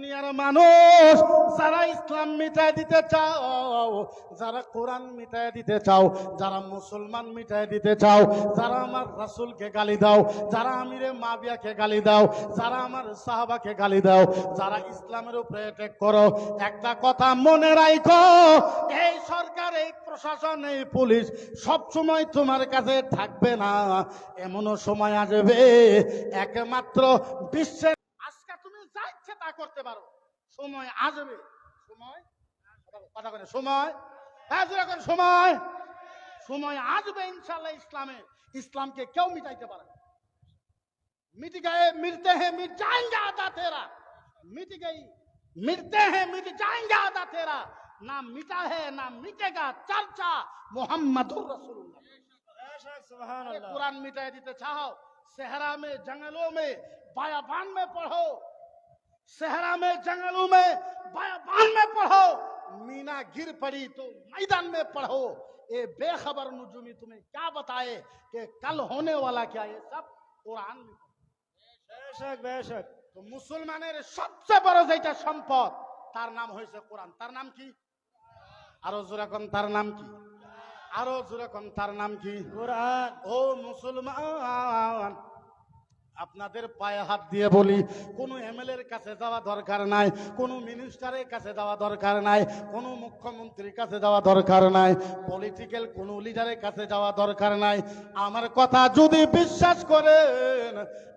দুনিয়ার মানুষ, যারা ইসলাম মিটায় দিতে চাও, যারা কোরআন মিটায় দিতে চাও, যারা মুসলমান মিটায় দিতে চাও, যারা আমার রাসূলকে গালি দাও, যারা আমিরে মাবিয়াকে গালি দাও, যারা আমার সাহাবাকে গালি দাও, যারা ইসলামের উপরে অ্যাটাক করো, একটা কথা মনে রাখো এই সরকার, এই প্রশাসন, এই পুলিশ সব সময় তোমার কাছে থাকবে না। এমনও সময় আসবে, একমাত্র বিশ্বের আজকে তুমি যা ইচ্ছে তা করতে পারো সময় আসবে সময় কথা বলে সময় হ্যাঁ জোরে করে সময় সময় আসবে ইনশাল্লাহ ইসলামে ইসলামকে কেউ মিটাইতে পারে না। मिट गए मिटते हैं मिट जाएंगे आधा तेरा मिट गई मिटते हैं मिट जाएंगे आधा तेरा ना मिटा है ना मिटेगा चर्चा मोहम्मद कुरान मिटाई देते चाहो सहरा में जंगलों में बायाबान में पढ़ो सहरा में जंगलों में बायाबान में पढ़ो मीना गिर पड़ी तो मैदान में पढ़ो ये बेखबर नुजुमी तुम्हें क्या बताए कि कल होने वाला क्या ये सब कुरान में पढ़ो। বেশক বেশক তো মুসলমানের সবচেয়ে বড় যেটা সম্পদ তার নাম হয়েছে কোরআন তার নাম কি আরো জোরাকন তার নাম কি আরো জোরাকন তার নাম কি কোরআন ও মুসলমান আপনাদের পায়ে হাত দিয়ে বলি, কোনো এমএলএর কাছে যাওয়া দরকার নাই, কোনো মিনিস্টারের কাছে যাওয়া দরকার নাই, কোনো মুখ্যমন্ত্রীর কাছে যাওয়া দরকার নাই পলিটিক্যাল কোনো লিডারের কাছে যাওয়া দরকার নাই। আমার কথা যদি বিশ্বাস করেন,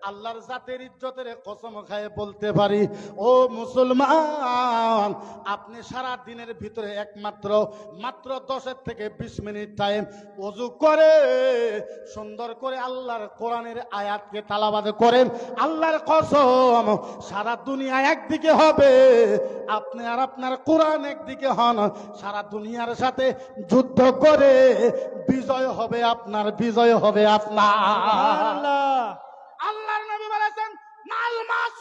আল্লাহর জাতের ইজ্জতের কসম খায় বলতে পারি, ও মুসলমান, আপনি সারা দিনের ভিতরে একমাত্র, মাত্র দশের থেকে বিশ মিনিট টাইম অজু করে, সুন্দর করে আল্লাহর কোরআনের আয়াতকে তালাবাদ করেন আল্লাহর কসম সারা দুনিয়া একদিকে হবে। আপনি আর আপনার কোরআন একদিকে হন সারা দুনিয়ার সাথে যুদ্ধ করে বিজয় হবে আপনার বিজয় হবে আপনার। আল্লাহ আল্লাহর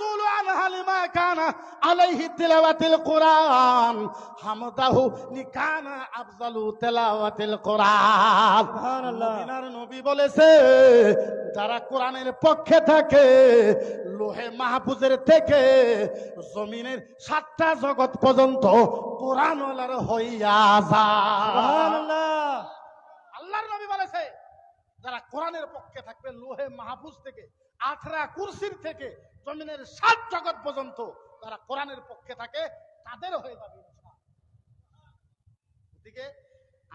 মাল মাসুলু আন হালিমা কানা আলাইহি তিলাওয়াতিল কোরআন। হামদাহু নিকানা আফজালু তিলাওয়াতিল কোরআন। সুবহানাল্লাহ। মদিনার নবী বলেছে যারা কোরআনের পক্ষে থাকে লোহে মাহফুজের থেকে জমিনের সাতটা জগৎ পর্যন্ত কোরআনওয়ালার হইয়া যায় সুবহানাল্লাহ আল্লাহর নবী বলেছে যারা কোরআনের পক্ষে থাকবে, লোহে মাহফুজ থেকে আখরা কুরসির থেকে, জমিনের সাত জগৎ পর্যন্ত যারা কোরআনের পক্ষে থাকে তাদের হয়ে যাবে। এদিকে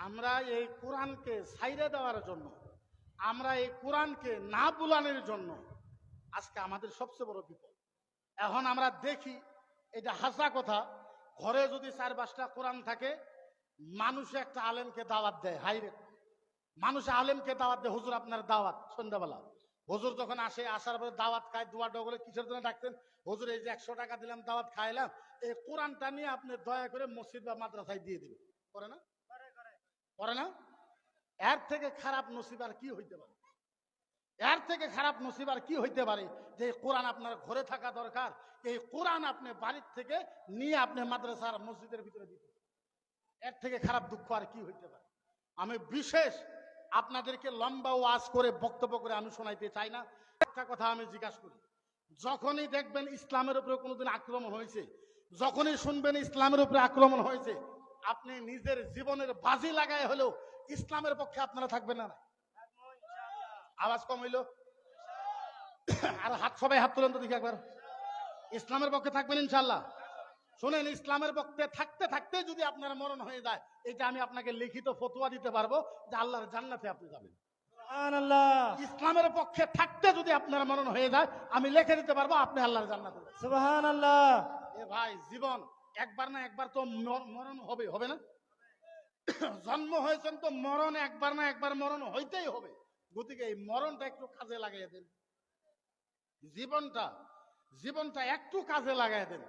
আমরা এই কোরআনকে সাইরে দেওয়ার জন্য, আমরা এই কোরআনকে না বুলানোর জন্য আজকে আমাদের সবচেয়ে বড় বিপদ এখন আমরা দেখি, এটা হাসা কথা, ঘরে যদি চার পাঁচটা কোরআন থাকে, মানুষে একটা আলেমকে দাওয়াত দেয় হাইরে মানুষ আলেমকে দাওয়াত দেয় হুজুর আপনার দাওয়াত সন্ধ্যাবেলা। হুজুর যখন আসে আসার পরে দাওয়াত খায় দোয়া ডগলে কিসের জন্য ডাকতেন? হুজুর এই যে একশো টাকা দিলাম দাওয়াত খাইলাম এই কোরআনটা নিয়ে আপনি দয়া করে মসজিদ বা মাদ্রাসায় দিয়ে দিবেন। করে না? করে না? এর থেকে খারাপ নসিব আর কি হইতে পারে? এর থেকে খারাপ নসিব আর কি হইতে পারে? যে কোরআন আপনার ঘরে থাকা দরকার এই কোরআন আপনি বাড়ির থেকে নিয়ে আপনি মাদ্রাসার মসজিদের ভিতরে দিতে এর থেকে খারাপ দুঃখ আর কি হইতে পারে? আমি বিশেষ আপনাদেরকে লম্বা ওয়াজ করে বক্তব্য করে আমি শোনাইতে চাই না। একটা কথা আমি জিজ্ঞাসা করি। যখনই দেখবেন ইসলামের উপরে কোনোদিন আক্রমণ হয়েছে, যখনই শুনবেন ইসলামের উপরে আক্রমণ হয়েছে, আপনি নিজের জীবনের বাজি লাগায় হলেও ইসলামের পক্ষে আপনারা থাকবেন না আওয়াজ কম হইল? আর হাত সবাই হাত তুলেন তো দেখি একবার। ইসলামের পক্ষে থাকবেন ইনশাল্লাহ শুনেন ইসলামের পক্ষে থাকতে থাকতে যদি আপনার মরণ হয়ে যায় এটা আমি আপনাকে লিখিত ফতোয়া দিতে পারব যে আল্লাহর জান্নাতে আপনি যাবেন। ইসলামের পক্ষে থাকতে যদি আপনার মরণ হয়ে যায় আমি লিখে দিতে পারব আপনি আল্লাহর জান্নাতে। সুবহানাল্লাহ। এ ভাই জীবন একবার না একবার তো মরণ হবে হবে না? জন্ম হয়েছেন তো মরণ একবার না একবার মরণ হইতেই হবে। গতিকে এই মরণটা একটু কাজে লাগাই দেন। জীবনটা জীবনটা একটু কাজে লাগাই দেন।